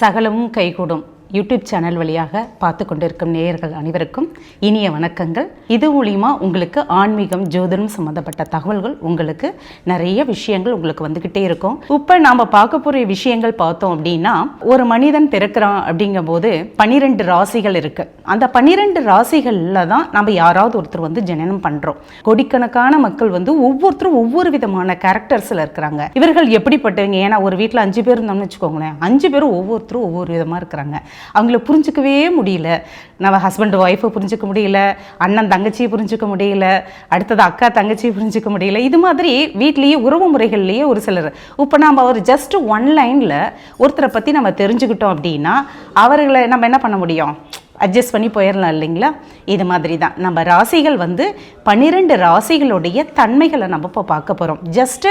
சகலமும் கைகூடும். YouTube channel வழியாக பார்த்து கொண்டிருக்கும் நேயர்கள் அனைவருக்கும் இனிய வணக்கங்கள். இது மூலிமா உங்களுக்கு ஆன்மீகம் ஜோதிடம் சம்மந்தப்பட்ட தகவல்கள் உங்களுக்கு நிறைய விஷயங்கள் உங்களுக்கு வந்துக்கிட்டே இருக்கும். இப்போ நாம் பார்க்க போகிற விஷயங்கள் பார்த்தோம் அப்படின்னா ஒரு மனிதன் பிறக்கிறான் அப்படிங்கும்போது பன்னிரெண்டு ராசிகள் இருக்கு. அந்த பன்னிரெண்டு ராசிகளில் தான் நம்ம யாராவது ஒருத்தர் வந்து ஜனனம் பண்ணுறோம் கோடிக்கணக்கான மக்கள் வந்து ஒவ்வொருத்தரும் ஒவ்வொரு விதமான கேரக்டர்ஸில் இருக்கிறாங்க. இவர்கள் எப்படிப்பட்டவங்க? ஏன்னா ஒரு வீட்டில் அஞ்சு பேர் இருந்தோம்னு வச்சுக்கோங்களேன். அஞ்சு பேரும் ஒவ்வொருத்தரும் ஒவ்வொரு விதமாக இருக்கிறாங்க. அவங்கள புரிஞ்சுக்கவே முடியல. நம்ம ஹஸ்பண்ட் ஒய்ஃபை புரிஞ்சுக்க முடியல. அண்ணன் தங்கச்சியை புரிஞ்சுக்க முடியல. அடுத்தது அக்கா தங்கச்சியை புரிஞ்சுக்க முடியல. இது மாதிரி வீட்லேயே உறவு முறைகள்லேயே ஒரு சிலர். இப்போ நம்ம ஒரு ஜஸ்ட் ஒன் லைனில் ஒருத்தரை பற்றி நம்ம தெரிஞ்சுக்கிட்டோம் அப்படின்னா அவர்களை நம்ம என்ன பண்ண முடியும்? அட்ஜஸ்ட் பண்ணி போயிடலாம் இல்லைங்களா? இது மாதிரி தான் நம்ம ராசிகள் வந்து பன்னிரெண்டு ராசிகளுடைய தன்மைகளை நம்ம இப்போ பார்க்க போகிறோம் ஜஸ்ட்டு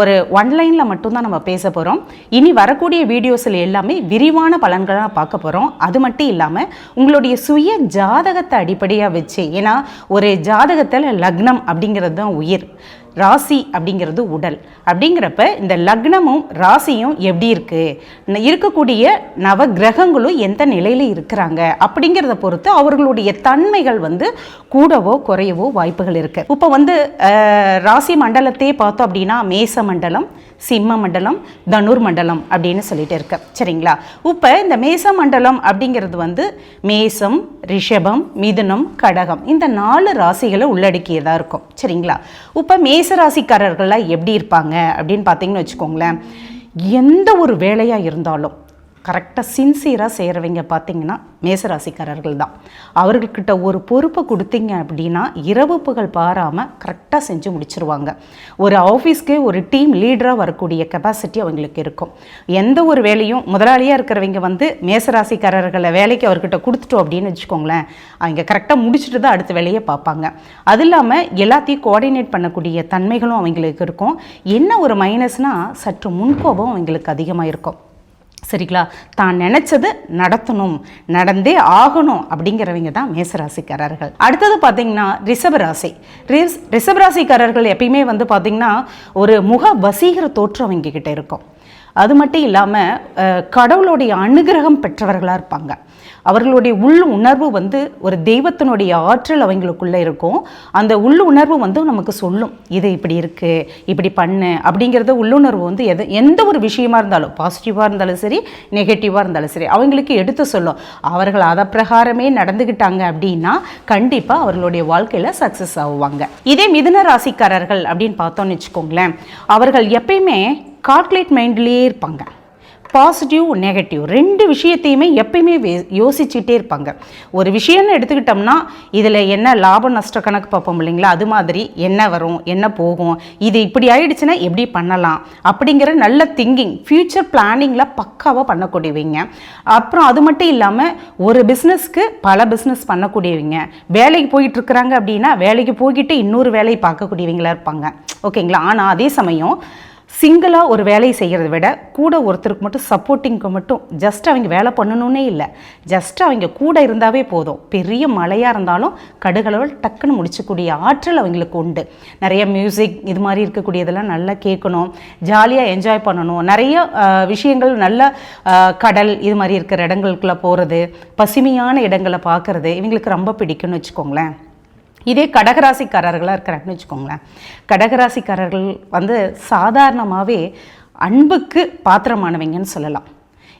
ஒரு ஒன் லைனில் மட்டும்தான் நம்ம பேச போகிறோம் இனி வரக்கூடிய வீடியோஸில் எல்லாமே விரிவான பலன்களாக பார்க்க போகிறோம் அது மட்டும் இல்லாமல் உங்களுடைய சுய ஜாதகத்தை அடிப்படையாக வச்சு ஏன்னா ஒரு ஜாதகத்தில் லக்னம் அப்படிங்கிறது தான் உயிர். ராசி அப்படிங்கிறது உடல். அப்படிங்கிறப்ப இந்த லக்னமும் ராசியும் எப்படி இருக்குது இருக்கக்கூடிய நவ கிரகங்களும் எந்த நிலையில் இருக்கிறாங்க? அப்படிங்கிறத பொறுத்து அவர்களுடைய தன்மைகள் வந்து கூடவோ குறையவோ வாய்ப்புகள் இருக்குது இப்போ வந்து ராசி மண்டலத்தையே பார்த்தோம் அப்படின்னா மேச மண்டலம் சிம்ம மண்டலம் தனுர் மண்டலம் அப்படின்னு சொல்லிட்டு இருக்கு. சரிங்களா? இப்போ இந்த மேச மண்டலம் அப்படிங்கிறது வந்து மேசம் ரிஷபம் மிதுனம் கடகம் இந்த நாலு ராசிகளை உள்ளடக்கியதாக இருக்கும். சரிங்களா? இப்போ மேச ராசிக்காரர்கள்லாம் எப்படி இருப்பாங்க அப்படின்னு பார்த்தீங்கன்னு வச்சுக்கோங்களேன். எந்த ஒரு வேலையாக இருந்தாலும் கரெக்டாக சின்சியராக செய்கிறவங்க பார்த்தீங்கன்னா மேசராசிக்காரர்கள் தான் அவர்கள்கிட்ட ஒரு பொறுப்பை கொடுத்தீங்க அப்படின்னா இரவு புகழ் பாராமல் கரெக்டாக செஞ்சு முடிச்சிருவாங்க. ஒரு ஆஃபீஸ்க்கு ஒரு டீம் லீடராக வரக்கூடிய கெப்பாசிட்டி அவங்களுக்கு இருக்கும். எந்த ஒரு வேலையும் முதலாளியாக இருக்கிறவங்க வந்து மேசராசிக்காரர்களை வேலைக்கு அவர்கிட்ட கொடுத்துட்டோம் அப்படின்னு வச்சுக்கோங்களேன் அவங்க கரெக்டாக முடிச்சுட்டு தான் அடுத்த வேலையை பார்ப்பாங்க. அது இல்லாமல் எல்லாத்தையும் கோஆர்டினேட் பண்ணக்கூடிய தன்மைகளும் அவங்களுக்கு இருக்கும். என்ன ஒரு மைனஸ்னால் சற்று முன்கோபம் அவங்களுக்கு அதிகமாக இருக்கும். சரிங்களா? தான் நினச்சது நடத்தணும் நடந்தே ஆகணும் அப்படிங்கிறவங்க தான் மேசராசிக்காரர்கள். அடுத்தது பார்த்தீங்கன்னா ரிஷபராசி. ரிஸ் ரிஷபராசிக்காரர்கள் எப்பயுமே வந்து பார்த்திங்கன்னா ஒரு முக வசீகர தோற்றம் அவங்க கிட்ட இருக்கும். அது மட்டும் இல்லாமல் கடவுளுடைய அனுகிரகம் பெற்றவர்களாக இருப்பாங்க. அவர்களுடைய உள் உணர்வு வந்து ஒரு தெய்வத்தினுடைய ஆற்றல் அவங்களுக்குள்ளே இருக்கும். அந்த உள் உணர்வு வந்து நமக்கு சொல்லும். இது இப்படி இருக்குது இப்படி பண்ணு அப்படிங்கிறத உள்ளுணர்வு வந்து எது எந்த ஒரு விஷயமா இருந்தாலும் பாசிட்டிவாக இருந்தாலும் சரி நெகட்டிவாக இருந்தாலும் சரி அவங்களுக்கு எடுத்து சொல்லும். அவர்கள் அதை பிரகாரமே நடந்துக்கிட்டாங்க அப்படின்னா கண்டிப்பாக அவர்களுடைய வாழ்க்கையில் சக்ஸஸ் ஆகுவாங்க. இதே மிதுன ராசிக்காரர்கள் அப்படின்னு பார்த்தோம்னு வச்சுக்கோங்களேன் அவர்கள் எப்பயுமே கால்குலேட் மைண்ட்லேயே இருப்பாங்க. பாசிட்டிவ் நெகட்டிவ் ரெண்டு விஷயத்தையுமே எப்பயுமே யோசிச்சுட்டே இருப்பாங்க. ஒரு விஷயம்னு எடுத்துக்கிட்டோம்னா இதில் என்ன லாப நஷ்ட கணக்கு பார்ப்போம் இல்லைங்களா? அது மாதிரி என்ன வரும் என்ன போகும் இது இப்படி ஆயிடுச்சுன்னா எப்படி பண்ணலாம்? அப்படிங்கிற நல்ல திங்கிங் ஃப்யூச்சர் பிளானிங்கில் பக்காவாக பண்ணக்கூடியவங்க. அப்புறம் அது மட்டும் இல்லாமல் ஒரு பிஸ்னஸ்க்கு பல பிஸ்னஸ் பண்ணக்கூடியவங்க. வேலைக்கு போயிட்டு இருக்கிறாங்க அப்படின்னா வேலைக்கு போய்கிட்டு இன்னொரு வேலையை பார்க்கக்கூடியவங்களா இருப்பாங்க. ஓகேங்களா? ஆனால் அதே சமயம் சிங்கிளாக ஒரு வேலையை செய்கிறத விட கூட ஒருத்தருக்கு மட்டும் சப்போர்ட்டிங்க்கு மட்டும் ஜஸ்ட் அவங்க வேலை பண்ணணுன்னே இல்லை. ஜஸ்ட் அவங்க கூட இருந்தாவே போதும். பெரிய மழையாக இருந்தாலும் கடுகளவில் டக்குன்னு முடிச்சக்கூடிய ஆற்றல் அவங்களுக்கு உண்டு. நிறைய மியூசிக் இது மாதிரி இருக்கக்கூடியதெல்லாம் நல்லா கேட்கணும். ஜாலியாக என்ஜாய் பண்ணணும். நிறைய விஷயங்கள் நல்ல கடல் இது மாதிரி இருக்கிற இடங்களுக்குள்ளே போகிறது பசுமையான இடங்களை பார்க்குறது இவங்களுக்கு ரொம்ப பிடிக்கும்னு வச்சுக்கோங்களேன். இதே கடகராசிக்காரர்களாக இருக்கிறாங்கன்னு வச்சுக்கோங்களேன். கடகராசிக்காரர்கள் வந்து சாதாரணமாகவே அன்புக்கு பாத்திரமானவங்கன்னு சொல்லலாம்.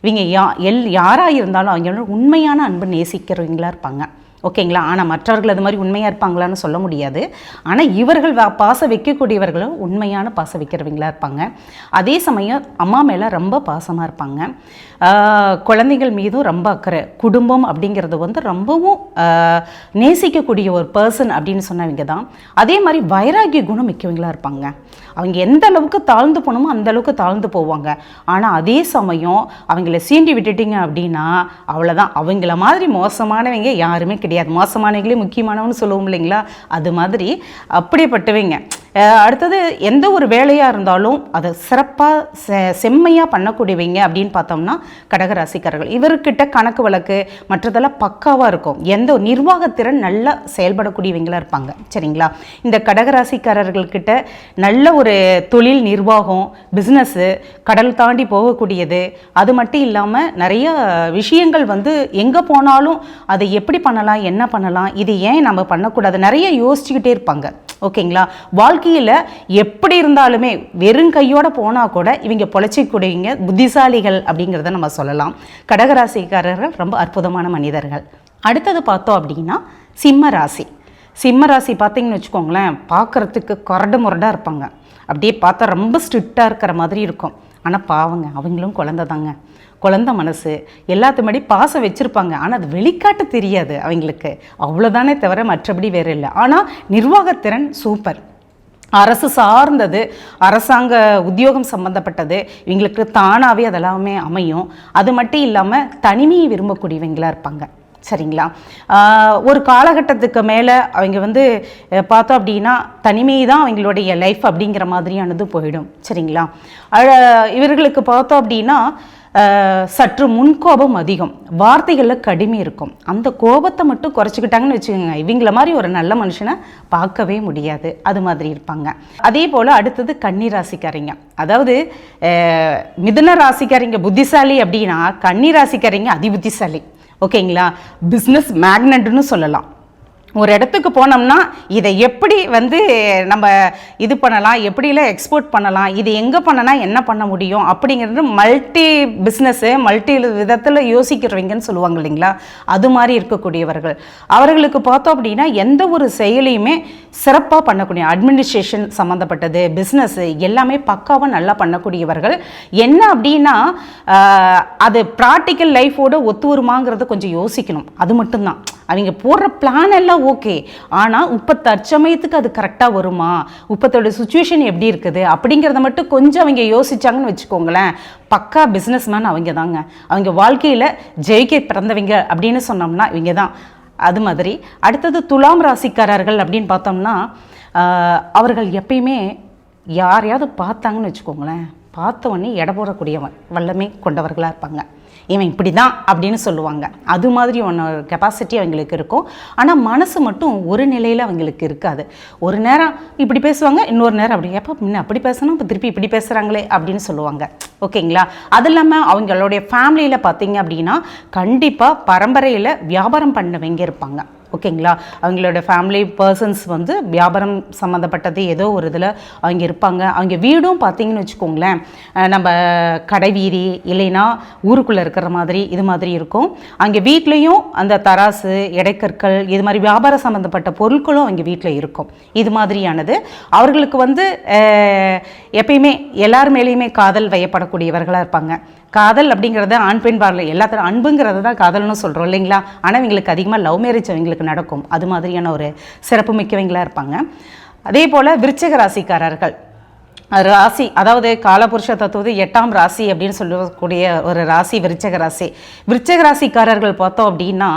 இவங்க யா எல் யாராக இருந்தாலும் அவங்க உண்மையான அன்பு நேசிக்கிறவங்களா இருப்பாங்க. ஓகேங்களா? ஆனால் மற்றவர்கள் அது மாதிரி உண்மையாக இருப்பாங்களான்னு சொல்ல முடியாது. ஆனால் இவர்கள் வ- பாசம் வைக்கக்கூடியவர்களும் உண்மையான பாசம் வைக்கிறவங்களா இருப்பாங்க. அதே சமயம் அம்மா மேலே ரொம்ப பாசமாக இருப்பாங்க. குழந்தைகள் மீதும் ரொம்ப அக்கறை. குடும்பம் அப்படிங்கிறது வந்து ரொம்பவும் நேசிக்கக்கூடிய ஒரு பர்சன் அப்படின்னு சொன்னவங்க தான். அதே மாதிரி வைராகிய குணம் மிக்கவங்களாக இருப்பாங்க. அவங்க எந்த அளவுக்கு தாழ்ந்து போகணுமோ அந்த அளவுக்கு தாழ்ந்து போவாங்க. ஆனால் அதே சமயம் அவங்கள சீண்டி விட்டுட்டீங்க அப்படின்னா அவ்வளோதான் அவங்கள மாதிரி மோசமானவங்க யாருமே கிடையாது. மோசமானவங்களே முக்கியமானவன்னு சொல்லுவோம் இல்லைங்களா? அது மாதிரி அப்படிப்பட்டவங்க. அடுத்தது எந்த ஒரு வேலையாக இருந்தாலும் அதை சிறப்பாக செ செம்மையாக பண்ணக்கூடியவங்க அப்படின்னு பார்த்தோம்னா கடகராசிக்காரர்கள். இவர்கிட்ட கணக்கு வழக்கு மற்றதெல்லாம் பக்காவாக இருக்கும். எந்த ஒரு நிர்வாகத்திறன் நல்லா செயல்படக்கூடியவங்களாக இருப்பாங்க. சரிங்களா? இந்த கடகராசிக்காரர்கள்கிட்ட நல்ல ஒரு தொழில் நிர்வாகம் பிஸ்னஸ்ஸு கடல் தாண்டி போகக்கூடியது. அது மட்டும் இல்லாமல் நிறைய விஷயங்கள் வந்து எங்கே போனாலும் அதை எப்படி பண்ணலாம் என்ன பண்ணலாம் இது ஏன் நம்ம பண்ணக்கூடாது நிறைய யோசிச்சுக்கிட்டே இருப்பாங்க. ஓகேங்களா? வாழ்க்கையில் எப்படி இருந்தாலுமே வெறும் கையோட போனால் கூட இவங்க பொழைச்சிக்கூடியவங்க புத்திசாலிகள் அப்படிங்கிறத நம்ம சொல்லலாம். கடகராசிக்காரர்கள் ரொம்ப அற்புதமான மனிதர்கள். அடுத்தது பார்த்தோம் அப்படின்னா சிம்ம ராசி. சிம்ம ராசி பார்த்தீங்கன்னு வச்சுக்கோங்களேன் பார்க்குறதுக்கு கரடு முரடாக இருப்பாங்க. அப்படியே பார்த்தா ரொம்ப ஸ்ட்ரிக்டாக இருக்கிற மாதிரி இருக்கும். ஆனால் பாவங்க அவங்களும் குழந்தை தாங்க குழந்த மனசு எல்லாத்து முன்னாடி பாசம் வச்சுருப்பாங்க. ஆனால் அது வெளிக்காட்ட தெரியாது அவங்களுக்கு. அவ்வளோதானே தவிர மற்றபடி வேறு இல்லை. ஆனால் நிர்வாகத்திறன் சூப்பர் அரசு சார்ந்தது அரசாங்க உத்தியோகம் சம்மந்தப்பட்டது இவங்களுக்கு தானாகவே அதெல்லாமே அமையும். அது மட்டும் இல்லாமல் தனிமையை விரும்பக்கூடியவங்களா இருப்பாங்க. சரிங்களா? ஒரு காலகட்டத்துக்கு மேலே அவங்க வந்து பார்த்தோம் அப்படின்னா தனிமை தான் அவங்களுடைய லைஃப் அப்படிங்கிற மாதிரியானது போயிடும். சரிங்களா? இவர்களுக்கு பார்த்தோம் அப்படின்னா சற்று முன்கோபம் அதிகம். வார்த்தைகளில் கடுமை இருக்கும். அந்த கோபத்தை மட்டும் குறைச்சிக்கிட்டாங்கன்னு வச்சுக்கோங்க. இவங்கள மாதிரி ஒரு நல்ல மனுஷனை பார்க்கவே முடியாது. அது மாதிரி இருப்பாங்க. அதே போல் அடுத்தது கன்னி ராசிக்காரங்க. அதாவது மிதுன ராசிக்காரங்க புத்திசாலி அப்படின்னா கன்னி ராசிக்காரங்க அதிபுத்திசாலி. ஓகேங்களா? பிஸ்னஸ் மேக்னட்னு சொல்லலாம். ஒரு இடத்துக்கு போனோம்னா இதை எப்படி வந்து நம்ம இது பண்ணலாம் எப்படிலாம் எக்ஸ்போர்ட் பண்ணலாம் இது எங்கே பண்ணனா என்ன பண்ண முடியும் அப்படிங்கிறது மல்டி பிஸ்னஸ்ஸு மல்டி விதத்தில் யோசிக்கிறவங்கன்னு சொல்லுவாங்க இல்லைங்களா? அது மாதிரி இருக்கக்கூடியவர்கள். அவர்களுக்கு பார்த்தோம் அப்படின்னா எந்த ஒரு செயலையுமே சிறப்பாக பண்ணக்கூடிய அட்மினிஸ்ட்ரேஷன் சம்மந்தப்பட்டது பிஸ்னஸ்ஸு எல்லாமே பக்காவாக நல்லா பண்ணக்கூடியவர்கள். என்ன அப்படின்னா அது ப்ராக்டிக்கல் லைஃபோட ஒத்து வருமாங்கிறத கொஞ்சம் யோசிக்கணும். அது மட்டும்தான். அவங்க போடுற பிளான் எல்லாம் ஓகே ஆனால் இப்போ தற்சமயத்துக்கு அது கரெக்டாக வருமா? இப்போத்தோட சுச்சுவேஷன் எப்படி இருக்குது? அப்படிங்கிறத மட்டும் கொஞ்சம் அவங்க யோசிச்சாங்கன்னு வச்சுக்கோங்களேன். பக்கா பிஸ்னஸ் மேன் அவங்க தாங்க. அவங்க வாழ்க்கையில் ஜெயிக்க பிறந்தவங்க அப்படின்னு சொன்னோம்னா இவங்க தான். அது மாதிரி. அடுத்தது துலாம் ராசிக்காரர்கள் அப்படின்னு பார்த்தோம்னா அவர்கள் எப்பயுமே யாரையாவது பார்த்தாங்கன்னு வச்சுக்கோங்களேன். பார்த்த உடனே எடை போடக்கூடியவன் வல்லமே கொண்டவர்களாக இருப்பாங்க. இவன் இப்படி தான் அப்படின்னு சொல்லுவாங்க. அது மாதிரி ஒன்று கெப்பாசிட்டி அவங்களுக்கு இருக்கும். ஆனால் மனசு மட்டும் ஒரு நிலையில் அவங்களுக்கு இருக்காது. ஒரு நேரம் இப்படி பேசுவாங்க இன்னொரு நேரம் அப்படி எப்போ முன்ன அப்படி பேசணும் இப்போ திருப்பி இப்படி பேசுகிறாங்களே அப்படின்னு சொல்லுவாங்க. ஓகேங்களா? அது இல்லாமல் அவங்களுடைய ஃபேமிலியில் பார்த்தீங்க அப்படின்னா கண்டிப்பாக பரம்பரையில் வியாபாரம் பண்ணவங்க இருப்பாங்க. ஓகேங்களா? அவங்களோட ஃபேமிலி பர்சன்ஸ் வந்து வியாபாரம் சம்மந்தப்பட்டது ஏதோ ஒரு இதில் அவங்க இருப்பாங்க. அவங்க வீடும் பார்த்தீங்கன்னு வச்சுக்கோங்களேன் நம்ம கடை வீதி இல்லைன்னா ஊருக்குள்ளே இருக்கிற மாதிரி இது மாதிரி இருக்கும். அங்கே வீட்லேயும் அந்த தராசு இடைக்கற்கள் இது மாதிரி வியாபாரம் சம்மந்தப்பட்ட பொருட்களும் அவங்க வீட்டில் இருக்கும். இது மாதிரியானது. அவர்களுக்கு வந்து எப்பயுமே எல்லார் மேலேயுமே காதல் வயப்படக்கூடியவர்களாக இருப்பாங்க. காதல் அப்படிங்கிறது ஆண் பெண் பார்வை எல்லாத்தரும் அன்புங்கிறது தான் காதல்னு சொல்கிறோம் இல்லைங்களா? ஆனால் இவங்களுக்கு அதிகமாக லவ் மேரேஜ் அவங்களுக்கு நடக்கும். அது மாதிரியான ஒரு சிறப்பு மிக்கவங்களாக இருப்பாங்க. அதே போல் விருச்சக ராசிக்காரர்கள். ராசி அதாவது காலபுருஷ தத்துவது எட்டாம் ராசி அப்படின்னு சொல்லக்கூடிய ஒரு ராசி விருச்சக ராசி. விருச்சக ராசிக்காரர்கள் பார்த்தோம் அப்படின்னா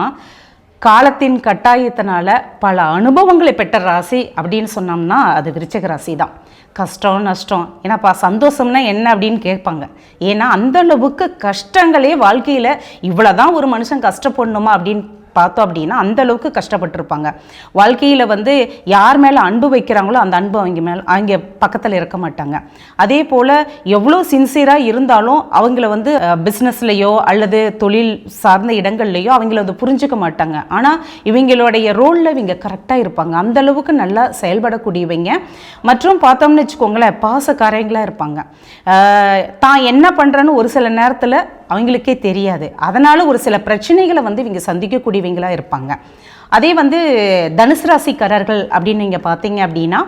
காலத்தின் கட்டாயத்தினால பல அனுபவங்களை பெற்ற ராசி அப்படின்னு சொன்னோம்னா அது விருச்சக ராசி தான் கஷ்டம் நஷ்டம். ஏன்னாப்பா சந்தோஷம்னா என்ன அப்படின்னு கேட்பாங்க. ஏன்னா அந்த அளவுக்கு கஷ்டங்களே வாழ்க்கையில் இவ்வளோதான் ஒரு மனுஷன் கஷ்டப்படணுமா அப்படின்னு பார்த்தோம் அப்படின்னா அந்த அளவுக்கு கஷ்டப்பட்டிருப்பாங்க. வாழ்க்கையில் வந்து யார் மேலே அன்பு வைக்கிறாங்களோ அந்த அன்பு அவங்க மேலே அவங்க பக்கத்தில் இருக்க மாட்டாங்க. அதே போல் எவ்வளோ சின்சியராக இருந்தாலும் அவங்கள வந்து பிஸ்னஸ்லேயோ அல்லது தொழில் சார்ந்த இடங்கள்லையோ அவங்கள வந்து புரிஞ்சுக்க மாட்டாங்க. ஆனால் இவங்களுடைய ரோலில் இவங்க கரெக்டாக இருப்பாங்க. அந்த அளவுக்கு நல்லா செயல்படக்கூடியவங்க. மற்றும் பார்த்தோம்னு வச்சுக்கோங்களேன் பாசக்காரங்களாக இருப்பாங்க. தான் என்ன பண்ணுறேன்னு ஒரு சில நேரத்தில் அவங்களுக்கே தெரியாது. அதனால் ஒரு சில பிரச்சனைகளை வந்து இவங்க சந்திக்கக்கூடியவங்களாக இருப்பாங்க. அதே வந்து தனுசு ராசிக்காரர்கள் அப்படின்னு நீங்கள் பார்த்தீங்க அப்படின்னா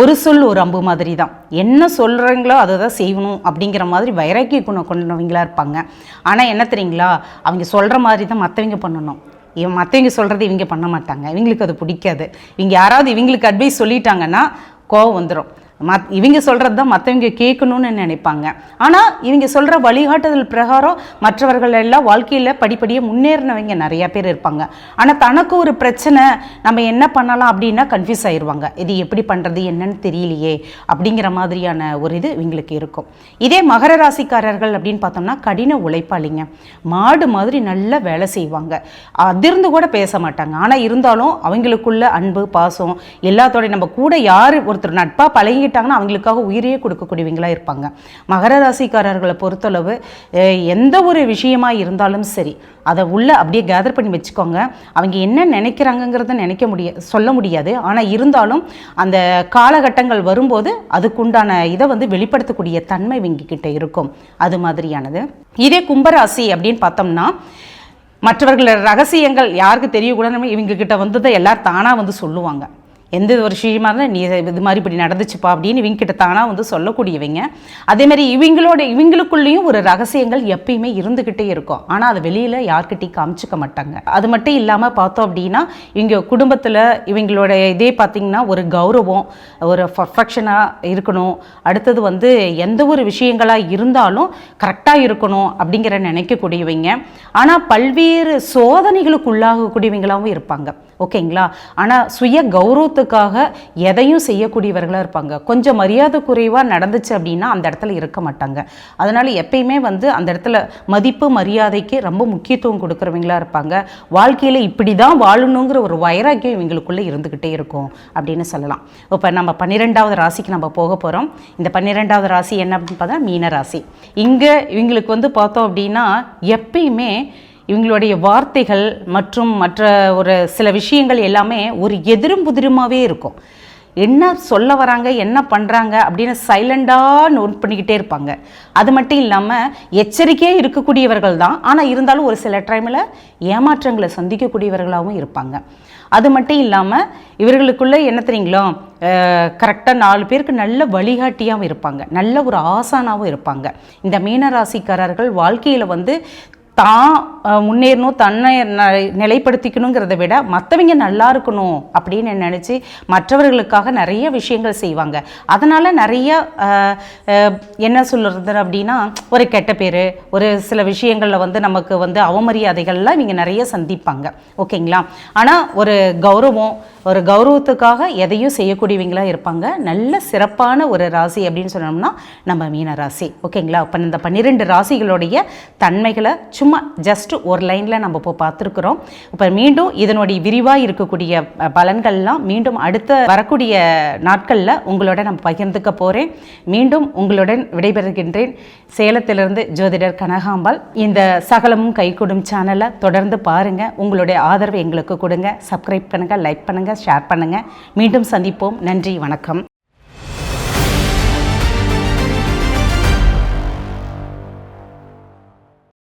ஒரு சொல் ஒரு அம்பு மாதிரி தான் என்ன சொல்கிறீங்களோ அதை தான் செய்யணும் அப்படிங்கிற மாதிரி வைராக்கிய குணம் கொண்டவங்களா இருப்பாங்க. ஆனால் என்ன தெரியுங்களா? அவங்க சொல்கிற மாதிரி தான் மற்றவங்க பண்ணணும். இவன் மற்றவங்க சொல்கிறது இவங்க பண்ண மாட்டாங்க. இவங்களுக்கு அது பிடிக்காது. இவங்க யாராவது இவங்களுக்கு அட்வைஸ் சொல்லிட்டாங்கன்னா கோவம் வந்துடும் மத் இவங்க சொல்கிறது தான் மற்றவங்க கேட்கணும்னு நினைப்பாங்க. ஆனால் இவங்க சொல்கிற வழிகாட்டுதல் பிரகாரம் மற்றவர்கள் எல்லாம் வாழ்க்கையில் படிப்படியாக முன்னேறினவங்க நிறையா பேர் இருப்பாங்க. ஆனால் தனக்கு ஒரு பிரச்சனை நம்ம என்ன பண்ணலாம் அப்படின்னா கன்ஃபியூஸ் ஆயிடுவாங்க இது எப்படி பண்ணுறது என்னன்னு தெரியலையே அப்படிங்கிற மாதிரியான ஒரு இது இவங்களுக்கு இருக்கும். இதே மகர ராசிக்காரர்கள் அப்படின்னு பார்த்தோம்னா கடின உழைப்பாளிங்க. மாடு மாதிரி நல்லா வேலை செய்வாங்க. அதிர்ந்து கூட பேச மாட்டாங்க. ஆனால் இருந்தாலும் அவங்களுக்குள்ள அன்பு பாசம் எல்லாத்தோட நம்ம கூட யார் ஒருத்தர் நட்பாக பழகிட்டு பழகிட்டாங்கன்னா அவங்களுக்காக உயிரையே கொடுக்கக்கூடியவங்களா இருப்பாங்க. மகர ராசிக்காரர்களை பொறுத்தளவு எந்த ஒரு விஷயமா இருந்தாலும் சரி அதை உள்ள அப்படியே கேதர் பண்ணி வச்சுக்கோங்க. அவங்க என்ன நினைக்கிறாங்கங்கிறத நினைக்க முடிய சொல்ல முடியாது. ஆனால் இருந்தாலும் அந்த காலகட்டங்கள் வரும்போது அதுக்குண்டான இதை வந்து வெளிப்படுத்தக்கூடிய தன்மை இவங்க கிட்ட இருக்கும். அது மாதிரியானது. இதே கும்பராசி அப்படின்னு பார்த்தோம்னா மற்றவர்கள ரகசியங்கள் யாருக்கு தெரியக்கூடாது இவங்க கிட்ட வந்ததை எல்லாரும் தானாக வந்து சொல்லுவாங்க. எந்த ஒரு விஷயமா இருந்தால் நீ இது மாதிரி இப்படி நடந்துச்சுப்பா அப்படின்னு இவங்க கிட்ட தானாக வந்து சொல்லக்கூடியவங்க. அதேமாதிரி இவங்களோட இவங்களுக்குள்ளேயும் ஒரு ரகசியங்கள் எப்பயுமே இருந்துக்கிட்டே இருக்கும். ஆனால் அதை வெளியில் யார்கிட்டையும் காமிச்சிக்க மாட்டாங்க. அது மட்டும் இல்லாமல் பார்த்தோம் அப்படின்னா இவங்க குடும்பத்தில் இவங்களோட இதே பார்த்திங்கன்னா ஒரு கௌரவம் ஒரு பர்ஃபெக்ஷனாக இருக்கணும். அடுத்தது வந்து எந்த ஒரு விஷயங்களாக இருந்தாலும் கரெக்டாக இருக்கணும் அப்படிங்கிற நினைக்கக்கூடியவங்க. ஆனால் பல்வேறு சோதனைகளுக்கு உள்ளாகக்கூடியவங்களாகவும் இருப்பாங்க. ஓகேங்களா? ஆனால் சுய கௌரவத்துக்காக எதையும் செய்யக்கூடியவர்களாக இருப்பாங்க. கொஞ்சம் மரியாதை குறைவாக நடந்துச்சு அப்படின்னா அந்த இடத்துல இருக்க மாட்டாங்க. அதனால் எப்பயுமே வந்து அந்த இடத்துல மதிப்பு மரியாதைக்கு ரொம்ப முக்கியத்துவம் கொடுக்குறவங்களா இருப்பாங்க. வாழ்க்கையில் இப்படி தான் வாழணுங்கிற ஒரு வைராக்கியம் இவங்களுக்குள்ளே இருந்துக்கிட்டே இருக்கும் அப்படின்னு சொல்லலாம். இப்போ நம்ம பன்னிரெண்டாவது ராசிக்கு நம்ம போக போகிறோம் இந்த பன்னிரெண்டாவது ராசி என்ன அப்படின்னு பார்த்தா மீன ராசி இங்கே இவங்களுக்கு வந்து பார்த்தோம் அப்படின்னா எப்பயுமே இவங்களுடைய வார்த்தைகள் மற்றும் மற்ற ஒரு சில விஷயங்கள் எல்லாமே ஒரு எதிரும் புதிருமாவே இருக்கும். என்ன சொல்ல வராங்க என்ன பண்ணுறாங்க அப்படின்னு சைலண்டாக நோட் பண்ணிக்கிட்டே இருப்பாங்க. அது மட்டும் இல்லாமல் எச்சரிக்கையாக இருக்கக்கூடியவர்கள் தான். ஆனால் இருந்தாலும் ஒரு சில டைமில் ஏமாற்றங்களை சந்திக்கக்கூடியவர்களாகவும் இருப்பாங்க. அது மட்டும் இல்லாமல் இவர்களுக்குள்ள என்ன தெரியுங்களோ? கரெக்டாக நாலு பேருக்கு நல்ல வழிகாட்டியாகவும் இருப்பாங்க. நல்ல ஒரு ஆசானாகவும் இருப்பாங்க. இந்த மீனராசிக்காரர்கள் வாழ்க்கையில் வந்து தான் முன்னேறணும் தன்னை ந- நிலைப்படுத்திக்கணுங்கிறத விட மற்றவங்க நல்லா இருக்கணும் அப்படின்னு நினச்சி மற்றவர்களுக்காக நிறைய விஷயங்கள் செய்வாங்க. அதனால் நிறைய என்ன சொல்கிறது அப்படின்னா ஒரு கெட்ட பேர் ஒரு சில விஷயங்களில் வந்து நமக்கு வந்து அவமரியாதைகள்லாம் இவங்க நிறைய சந்திப்பாங்க. ஓகேங்களா? ஆனால் ஒரு கௌரவம் ஒரு கௌரவத்துக்காக எதையும் செய்யக்கூடியவங்களாக இருப்பாங்க. நல்ல சிறப்பான ஒரு ராசி அப்படின்னு சொன்னோம்னா நம்ம மீன ராசி. ஓகேங்களா? இப்போ இந்த பன்னிரெண்டு ராசிகளுடைய தன்மைகளை சும்மா ஜஸ்ட் ஒரு லைனில் நம்ம இப்போ பார்த்துருக்குறோம். இப்போ மீண்டும் இதனுடைய விரிவாக இருக்கக்கூடிய பலன்கள்லாம் மீண்டும் அடுத்த வரக்கூடிய நாட்களில் உங்களோட நம்ம பகிர்ந்துக்க போகிறேன் மீண்டும் உங்களுடன் விடைபெறுகின்றேன். சேலத்திலிருந்து ஜோதிடர் கனகாம்பாள். இந்த சகலமும் கைகூடும் சேனலை தொடர்ந்து பாருங்கள் உங்களுடைய ஆதரவு எங்களுக்கு கொடுங்க. சப்ஸ்கிரைப் பண்ணுங்கள் லைக் பண்ணுங்கள் ஷேர் பண்ணுங்கள் மீண்டும் சந்திப்போம். நன்றி வணக்கம்.